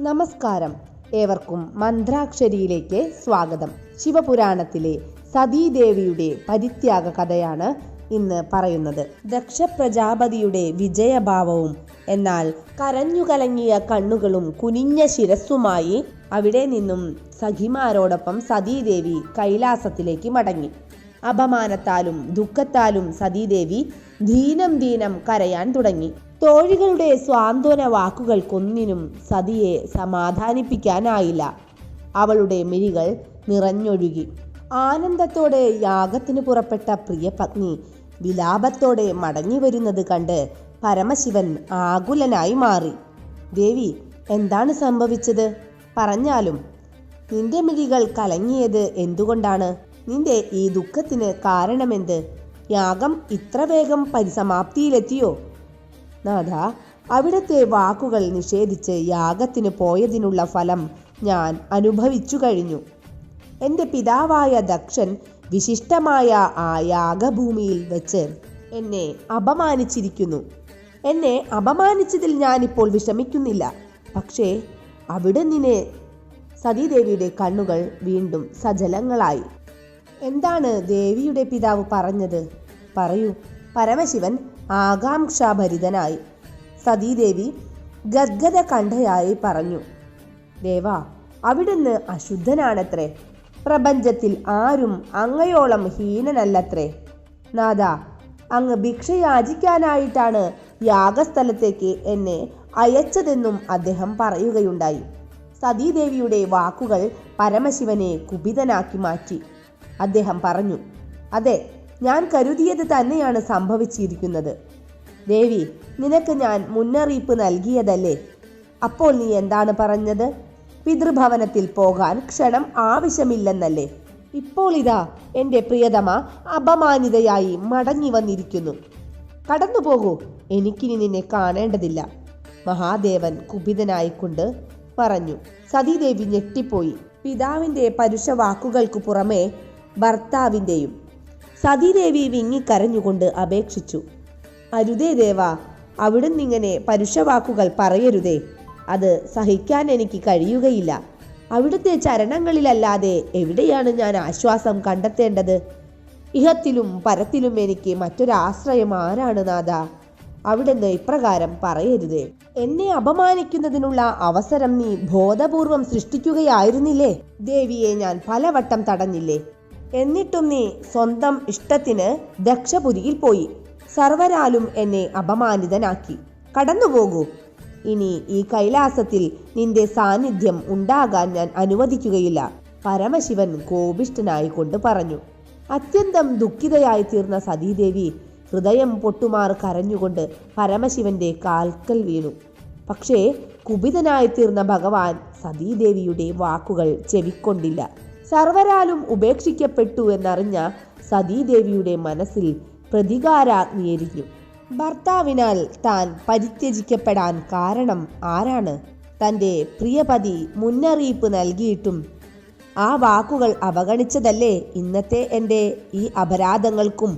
നമസ്കാരം. ഏവർക്കും മന്ത്രാക്ഷരിയിലേക്ക് സ്വാഗതം. ശിവപുരാണത്തിലെ സതീദേവിയുടെ പരിത്യാഗ കഥയാണ് ഇന്ന് പറയുന്നത്. ദക്ഷ പ്രജാപതിയുടെ വിജയഭാവവും എന്നാൽ കരഞ്ഞുകലങ്ങിയ കണ്ണുകളും കുനിഞ്ഞ ശിരസ്സുമായി അവിടെ നിന്നും സഖിമാരോടൊപ്പം സതീദേവി കൈലാസത്തിലേക്ക് മടങ്ങി. അപമാനത്താലും ദുഃഖത്താലും സതീദേവി ദീനം ദീനം കരയാൻ തുടങ്ങി. തോഴികളുടെ സ്വാന്തന വാക്കുകൾക്കൊന്നിനും സതിയെ സമാധാനിപ്പിക്കാനായില്ല. അവളുടെ മിഴികൾ നിറഞ്ഞൊഴുകി. ആനന്ദത്തോടെ യാഗത്തിന് പുറപ്പെട്ട പ്രിയപത്നി വിലാപത്തോടെ മടങ്ങി വരുന്നത് കണ്ട് പരമശിവൻ ആകുലനായി മാറി. ദേവി എന്താണ് സംഭവിച്ചത്? പറഞ്ഞാലും. നിന്റെ മിഴികൾ കലങ്ങിയത് എന്തുകൊണ്ടാണ്? നിന്റെ ഈ ദുഃഖത്തിന് കാരണമെന്ത്? യാഗം ഇത്ര വേഗം പരിസമാപ്തിയിലെത്തിയോ? നാഥ അവിടുത്തെ വാക്കുകൾ നിഷേധിച്ച് യാഗത്തിന് പോയതിനുള്ള ഫലം ഞാൻ അനുഭവിച്ചു കഴിഞ്ഞു. എന്റെ പിതാവായ ദക്ഷൻ വിശിഷ്ടമായ ആ യാഗഭൂമിയിൽ വെച്ച് എന്നെ അപമാനിച്ചിരിക്കുന്നു. എന്നെ അപമാനിച്ചതിൽ ഞാനിപ്പോൾ വിഷമിക്കുന്നില്ല. പക്ഷേ അവിടെ നിന്നെ സതീദേവിയുടെ കണ്ണുകൾ വീണ്ടും സജലങ്ങളായി. എന്താണ് ദേവിയുടെ പിതാവ് പറഞ്ഞത്? പറയൂ. പരമശിവൻ ആകാംക്ഷാഭരിതനായി. സതീദേവി ഗദ്ഗത കണ്ഠയായി പറഞ്ഞു ദേവ അവിടുന്ന് അശുദ്ധനാണത്രേ. പ്രപഞ്ചത്തിൽ ആരും അങ്ങയോളം ഹീനനല്ലത്രേ. നാഥ അങ്ങ് ഭിക്ഷ യാചിക്കാനായിട്ടാണ് യാഗസ്ഥലത്തേക്ക് എന്നെ അയച്ചതെന്നും അദ്ദേഹം പറയുകയുണ്ടായി. സതീദേവിയുടെ വാക്കുകൾ പരമശിവനെ കുപിതനാക്കി മാറ്റി. അദ്ദേഹം പറഞ്ഞു അതെ ഞാൻ കരുതിയത് തന്നെയാണ് സംഭവിച്ചിരിക്കുന്നത്. ദേവി നിനക്ക് ഞാൻ മുന്നറിയിപ്പ് നൽകിയതല്ലേ? അപ്പോൾ നീ എന്താണ് പറഞ്ഞത്? പിതൃഭവനത്തിൽ പോകാൻ ക്ഷണം ആവശ്യമില്ലെന്നല്ലേ? ഇപ്പോൾ ഇതാ എന്റെ പ്രിയതമ അപമാനിതയായി മടങ്ങി വന്നിരിക്കുന്നു. കടന്നു പോകൂ എനിക്കിനി നിന്നെ കാണേണ്ടതില്ല. മഹാദേവൻ കുപിതനായിക്കൊണ്ട് പറഞ്ഞു. സതീദേവി ഞെട്ടിപ്പോയി. പിതാവിന്റെ പരുഷ വാക്കുകൾക്കു പുറമേ ഭർത്താവിന്റെയും സതീദേവി വിങ്ങിക്കരഞ്ഞുകൊണ്ട് അപേക്ഷിച്ചു. അരുതേ ദേവ അവിടുന്ന് ഇങ്ങനെ പരുഷവാക്കുകൾ പറയരുതേ. അത് സഹിക്കാൻ എനിക്ക് കഴിയുകയില്ല. അവിടുത്തെ ചരണങ്ങളിലല്ലാതെ എവിടെയാണ് ഞാൻ ആശ്വാസം കണ്ടെത്തേണ്ടത്? ഇഹത്തിലും പരത്തിലും എനിക്ക് മറ്റൊരാശ്രയം ആരാണ് നാഥ? അവിടുന്ന് ഇപ്രകാരം പറയരുതേ. എന്നെ അപമാനിക്കുന്നതിനുള്ള അവസരം നീ ബോധപൂർവം സൃഷ്ടിക്കുകയായിരുന്നില്ലേ? ദേവിയെ ഞാൻ പലവട്ടം തടഞ്ഞില്ലേ? എന്നിട്ടും നീ സ്വന്തം ഇഷ്ടത്തിന് ദക്ഷപുരിയിൽ പോയി. സർവരാലും എന്നെ അപമാനിതനാക്കി. കടന്നുപോകൂ. ഇനി ഈ കൈലാസത്തിൽ നിന്റെ സാന്നിധ്യം ഉണ്ടാകാൻ ഞാൻ അനുവദിക്കുകയില്ല. പരമശിവൻ കോപിഷ്ഠനായി കൊണ്ട് പറഞ്ഞു. അത്യന്തം ദുഃഖിതയായി തീർന്ന സതീദേവി ഹൃദയം പൊട്ടുമാർ കരഞ്ഞുകൊണ്ട് പരമശിവന്റെ കാൽക്കൽ വീണു. പക്ഷേ കുപിതനായി തീർന്ന ഭഗവാൻ സതീദേവിയുടെ വാക്കുകൾ ചെവിക്കൊണ്ടില്ല. സർവരാലും ഉപേക്ഷിക്കപ്പെട്ടു എന്നറിഞ്ഞ സതീദേവിയുടെ മനസ്സിൽ പ്രതികാരാഗ്നി ഭർത്താവിനാൽ താൻ പരിത്യജിക്കപ്പെടാൻ കാരണം ആരാണ്? തന്റെ പ്രിയപതി മുന്നറിയിപ്പ് നൽകിയിട്ടും ആ വാക്കുകൾ അവഗണിച്ചതല്ലേ ഇന്നത്തെ എന്റെ ഈ അപരാധങ്ങൾക്കും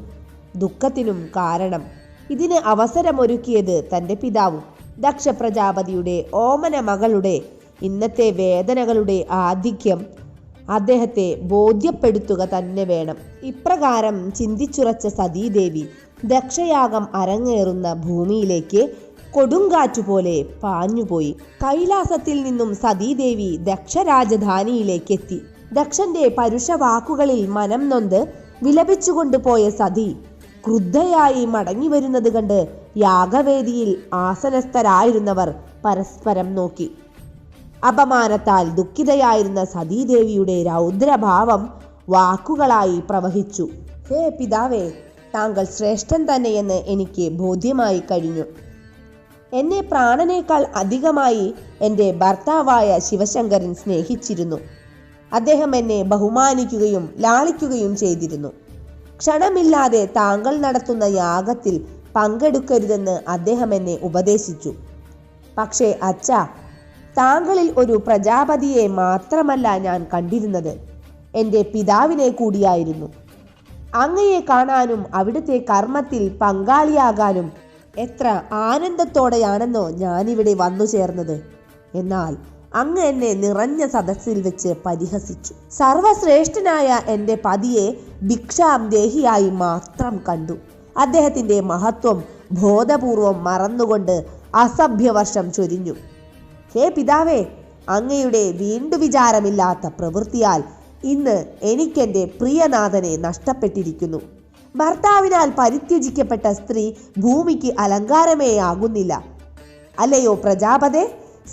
ദുഃഖത്തിനും കാരണം? ഇതിന് അവസരമൊരുക്കിയത് തന്റെ പിതാവും ദക്ഷ പ്രജാപതിയുടെ ഓമന മകളുടെ ഇന്നത്തെ വേദനകളുടെ ആധിക്യം അദ്ദേഹത്തെ ബോധ്യപ്പെടുത്തുക തന്നെ വേണം. ഇപ്രകാരം ചിന്തിച്ചുറച്ച സതീദേവി ദക്ഷയാഗം അരങ്ങേറുന്ന ഭൂമിയിലേക്ക് കൊടുങ്കാറ്റുപോലെ പാഞ്ഞുപോയി. കൈലാസത്തിൽ നിന്നും സതീദേവി ദക്ഷരാജധാനിയിലേക്കെത്തി. ദക്ഷന്റെ പരുഷ വാക്കുകളിൽ മനം നൊന്ത് വിലപിച്ചുകൊണ്ട് പോയ സതി ക്രുദ്ധയായി മടങ്ങി വരുന്നത് കണ്ട് യാഗവേദിയിൽ ആസനസ്ഥരായിരുന്നവർ പരസ്പരം നോക്കി. അപമാനത്താൽ ദുഃഖിതയായിരുന്ന സതീദേവിയുടെ രൗദ്രഭാവം വാക്കുകളായി പ്രവഹിച്ചു. ഹേ പിതാവേ താങ്കൾ ശ്രേഷ്ഠൻ തന്നെയെന്ന് എനിക്ക് ബോധ്യമായി കഴിഞ്ഞു. എന്നെ പ്രാണനേക്കാൾ അധികമായി എന്റെ ഭർത്താവായ ശിവശങ്കരൻ സ്നേഹിച്ചിരുന്നു. അദ്ദേഹം എന്നെ ബഹുമാനിക്കുകയും ലാളിക്കുകയും ചെയ്തിരുന്നു. ക്ഷണമില്ലാതെ താങ്കൾ നടത്തുന്ന യാഗത്തിൽ പങ്കെടുക്കരുതെന്ന് അദ്ദേഹം എന്നെ ഉപദേശിച്ചു. പക്ഷേ അച്ഛ താങ്കളിൽ ഒരു പ്രജാപതിയെ മാത്രമല്ല ഞാൻ കണ്ടിരുന്നത്. എന്റെ പിതാവിനെ കൂടിയായിരുന്നു. അങ്ങയെ കാണാനും അവിടുത്തെ കർമ്മത്തിൽ പങ്കാളിയാകാനും എത്ര ആനന്ദത്തോടെയാണെന്നോ ഞാനിവിടെ വന്നു ചേർന്നത്. എന്നാൽ അങ്ങ് എന്നെ നിറഞ്ഞ സദസ്സിൽ വെച്ച് പരിഹസിച്ചു. സർവശ്രേഷ്ഠനായ എന്റെ പതിയെ ഭിക്ഷാം ദേഹിയായി മാത്രം കണ്ടു. അദ്ദേഹത്തിന്റെ മഹത്വം ബോധപൂർവം മറന്നുകൊണ്ട് അസഭ്യവർഷം ചൊരിഞ്ഞു. ഹേ പിതാവേ അങ്ങയുടെ വീണ്ടു വിചാരമില്ലാത്ത പ്രവൃത്തിയാൽ ഇന്ന് എനിക്കെന്റെ പ്രിയനാഥനെ നഷ്ടപ്പെട്ടിരിക്കുന്നു. ഭർത്താവിനാൽ പരിത്യജിക്കപ്പെട്ട സ്ത്രീ ഭൂമിക്ക് അലങ്കാരമേ ആകുന്നില്ല അല്ലയോ പ്രജാപതെ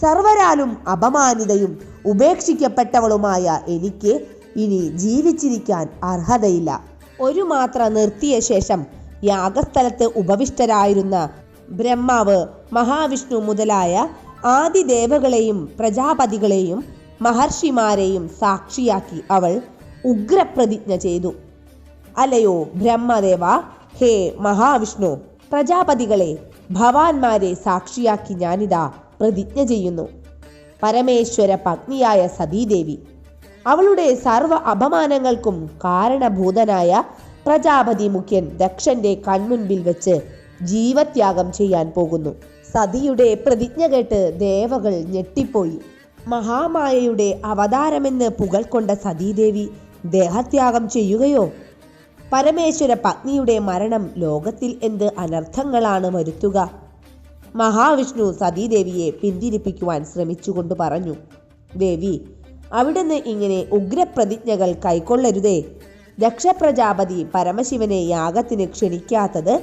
സർവരാലും അപമാനിതയും ഉപേക്ഷിക്കപ്പെട്ടവളുമായ എനിക്ക് ഇനി ജീവിച്ചിരിക്കാൻ അർഹതയില്ല. ഒരു മാത്ര നിർത്തിയ ശേഷം യാഗസ്ഥലത്ത് ഉപവിഷ്ടരായിരുന്ന ബ്രഹ്മാവ് മഹാവിഷ്ണു മുതലായ ആദിദേവകളെയും പ്രജാപതികളെയും മഹർഷിമാരെയും സാക്ഷിയാക്കി അവൾ ഉഗ്രപ്രതിജ്ഞ ചെയ്തു. അലയോ ബ്രഹ്മദേവ ഹേ മഹാവിഷ്ണു പ്രജാപതികളെ ഭവാന്മാരെ സാക്ഷിയാക്കി ഞാനിതാ പ്രതിജ്ഞ ചെയ്യുന്നു. പരമേശ്വര പത്നിയായ സതീദേവി അവളുടെ സർവ അപമാനങ്ങൾക്കും കാരണഭൂതനായ പ്രജാപതി മുഖ്യൻ ദക്ഷന്റെ കൺമുൻപിൽ വെച്ച് ജീവത്യാഗം ചെയ്യാൻ പോകുന്നു. സതിയുടെ പ്രതിജ്ഞ കേട്ട് ദേവകൾ ഞെട്ടിപ്പോയി. മഹാമായയുടെ അവതാരമെന്ന് പുകൾക്കൊണ്ട സതീദേവി ദേഹത്യാഗം ചെയ്യുകയോ? പരമേശ്വര പത്നിയുടെ മരണം ലോകത്തിൽ എന്ത് അനർത്ഥങ്ങളാണ് വരുത്തുക? മഹാവിഷ്ണു സതീദേവിയെ പിന്തിരിപ്പിക്കുവാൻ ശ്രമിച്ചുകൊണ്ട് പറഞ്ഞു ദേവി അവിടുന്ന് ഇങ്ങനെ ഉഗ്രപ്രതിജ്ഞകൾ കൈക്കൊള്ളരുതേ. ദക്ഷപ്രജാപതി പരമശിവനെ യാഗത്തിന് ക്ഷണിക്കാത്തത്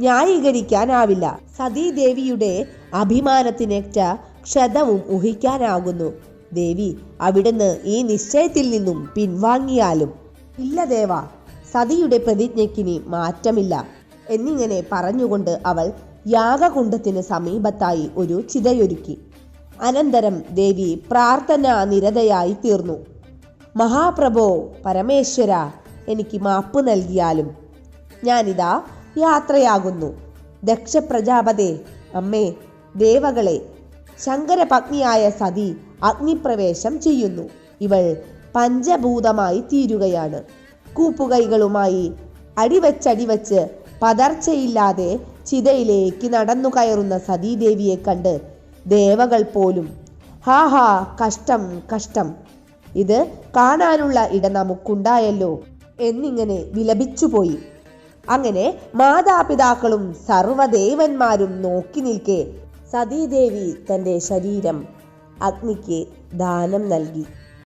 ന്യായീകരിക്കാനാവില്ല. സതീദേവിയുടെ അഭിമാനത്തിനേറ്റ ക്ഷതവും ഊഹിക്കാനാകുന്നു. ദേവി അവിടുന്ന് ഈ നിശ്ചയത്തിൽ നിന്നും പിൻവാങ്ങിയാലും ഇല്ല ദേവ സതിയുടെ പ്രതിജ്ഞയ്ക്കിനി മാറ്റമില്ല എന്നിങ്ങനെ പറഞ്ഞുകൊണ്ട് അവൾ യാഗകുണ്ടത്തിന് സമീപത്തായി ഒരു ചിതയൊരുക്കി. അനന്തരം ദേവി പ്രാർത്ഥന നിരതയായി തീർന്നു. മഹാപ്രഭോ പരമേശ്വര എനിക്ക് മാപ്പ് നൽകിയാലും ഞാനിതാ യാത്രയാകുന്നു. ദക്ഷ ദക്ഷപ്രജാപതേ അമ്മേ ദേവകളെ ശങ്കരപത്നിയായ സതി അഗ്നിപ്രവേശം ചെയ്യുന്നു. ഇവൾ പഞ്ചഭൂതമായി തീരുകയാണ്. കൂപ്പുകൈകളുമായി അടിവച്ചടിവച്ച് പതർച്ചയില്ലാതെ ചിതയിലേക്ക് നടന്നു കയറുന്ന സതീദേവിയെ കണ്ട് ദേവകൾ പോലും ഹാ ഹാ കഷ്ടം കഷ്ടം ഇത് കാണാനുള്ള ഇട നമുക്കുണ്ടായല്ലോ എന്നിങ്ങനെ വിലപിച്ചുപോയി. അങ്ങനെ മാതാപിതാക്കളും സർവദേവന്മാരും നോക്കി നിൽക്കെ സതീദേവി തന്റെ ശരീരം അഗ്നിക്ക് ദാനം നൽകി.